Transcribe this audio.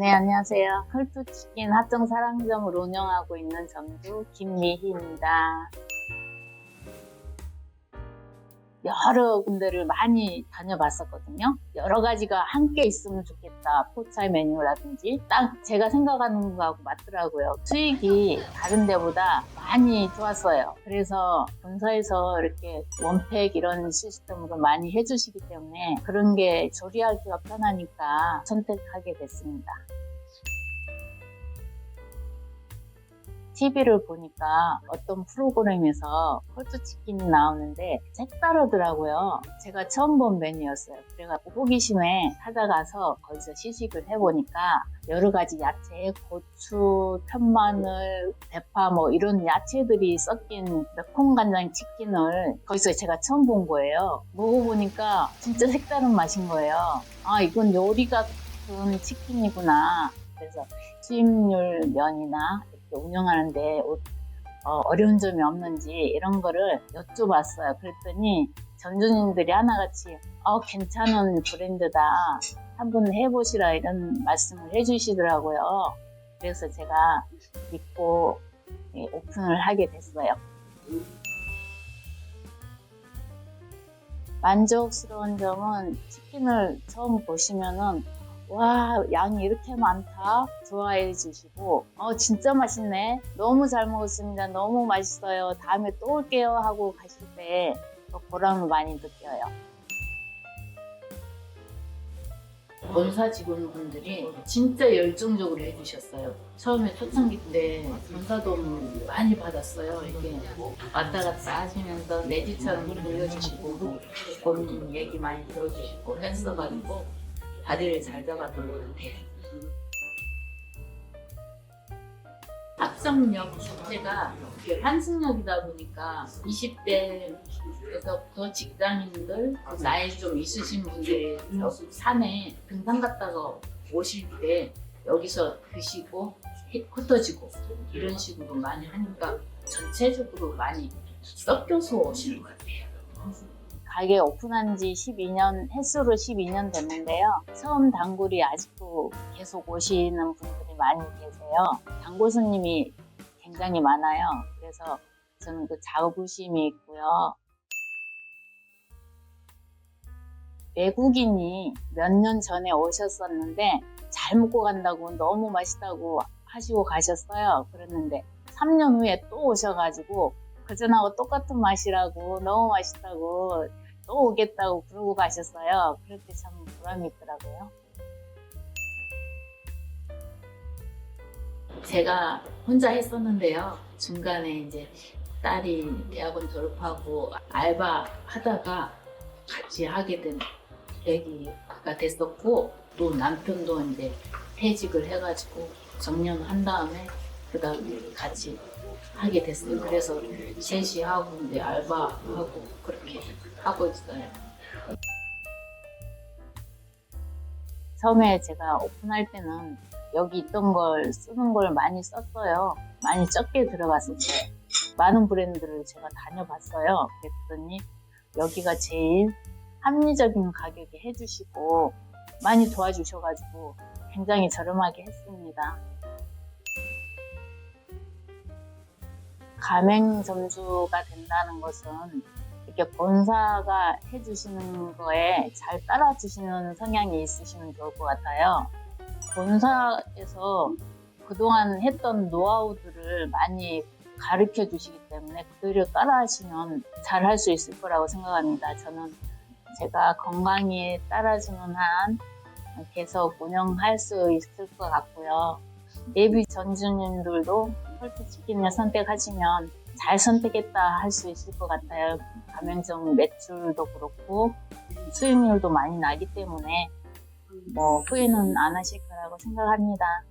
네, 안녕하세요. 컬투치킨 합정 사랑점을 운영하고 있는 점주 김미희입니다. 여러 군데를 많이 다녀봤었거든요. 여러 가지가 함께 있으면 좋겠다. 포차의 메뉴라든지 딱 제가 생각하는 거하고 맞더라고요. 수익이 다른 데보다 많이 좋았어요. 그래서 본사에서 이렇게 원팩 이런 시스템으로 많이 해주시기 때문에 그런 게 조리하기가 편하니까 선택하게 됐습니다. TV를 보니까 어떤 프로그램에서 컬투치킨이 나오는데 색다르더라고요. 제가 처음 본 메뉴였어요. 그래가지고 호기심에 찾아가서 거기서 시식을 해보니까 여러 가지 야채, 고추, 편마늘, 대파 뭐 이런 야채들이 섞인 매콤 간장 치킨을 거기서 제가 처음 본 거예요. 먹어보니까 진짜 색다른 맛인 거예요. 아, 이건 요리 같은 치킨이구나. 그래서 수입률 면이나 운영하는데 어, 려운 점이 없는지 이런 거를 여쭤봤어요. 그랬더니 전주님들이 하나같이 어, 괜찮은 브랜드다. 한번 해보시라 이런 말씀을 해주시더라고요. 그래서 제가 믿고 예, 오픈을 하게 됐어요. 만족스러운 점은 치킨을 처음 보시면은 와 양이 이렇게 많다. 좋아해 주시고. 어 진짜 맛있네. 너무 잘 먹었습니다. 너무 맛있어요. 다음에 또 올게요 하고 가실 때 보람을 많이 느껴요. 본사 직원분들이 진짜 열정적으로 해주셨어요. 처음에 초창기 때 본사 도움을 많이 받았어요. 이게 왔다 갔다 하시면서 내 집처럼 돌려주시고 본 얘기 많이 들어주시고 했어가지고 다리를 잘 잡았던 것 같아요. 합성역 자체가 이게 환승역이다 보니까 20대에서부터 직장인들 나이 좀 있으신 분들이 산에 등산 갔다가 오실 때 여기서 드시고 흩어지고 이런 식으로 많이 하니까 전체적으로 많이 섞여서 오시는 것 같아요. 가게 오픈한 지 12년, 횟수로 12년 됐는데요. 처음 단골이 아직도 계속 오시는 분들이 많이 계세요. 단골 손님이 굉장히 많아요. 그래서 저는 그 자부심이 있고요. 외국인이 몇 년 전에 오셨었는데 잘 먹고 간다고 너무 맛있다고 하시고 가셨어요. 그랬는데 3년 후에 또 오셔가지고 그전하고 똑같은 맛이라고 너무 맛있다고 또 오겠다고 그러고 가셨어요. 때참 보람이 있더라고요. 제가 혼자 했었는데요. 중간에 이제 딸이 대학원 졸업하고 알바 하다가 같이 하게 된 계기가 됐었고 또 남편도 이제 퇴직을 해가지고 정년한 다음에 그 다음에 같이 하게 됐어요. 그래서 셋이 하고 이제 알바하고 그렇게 하고 있어요. 처음에 제가 오픈할 때는 여기 있던 걸 쓰는 걸 많이 썼어요. 많이 적게 들어갔었어요. 많은 브랜드를 제가 다녀봤어요. 그랬더니 여기가 제일 합리적인 가격에 해주시고 많이 도와주셔가지고 굉장히 저렴하게 했습니다. 가맹 점주가 된다는 것은 이렇게 본사가 해주시는 거에 잘 따라주시는 성향이 있으시면 좋을 것 같아요. 본사에서 그동안 했던 노하우들을 많이 가르쳐 주시기 때문에 그대로 따라 하시면 잘 할 수 있을 거라고 생각합니다. 저는 제가 건강히 따라주는 한 계속 운영할 수 있을 것 같고요. 예비 전주님들도 펄트치킨을 선택하시면 잘 선택했다 할 수 있을 것 같아요. 가맹점 매출도 그렇고 수익률도 많이 나기 때문에 뭐 후회는 안 하실 거라고 생각합니다.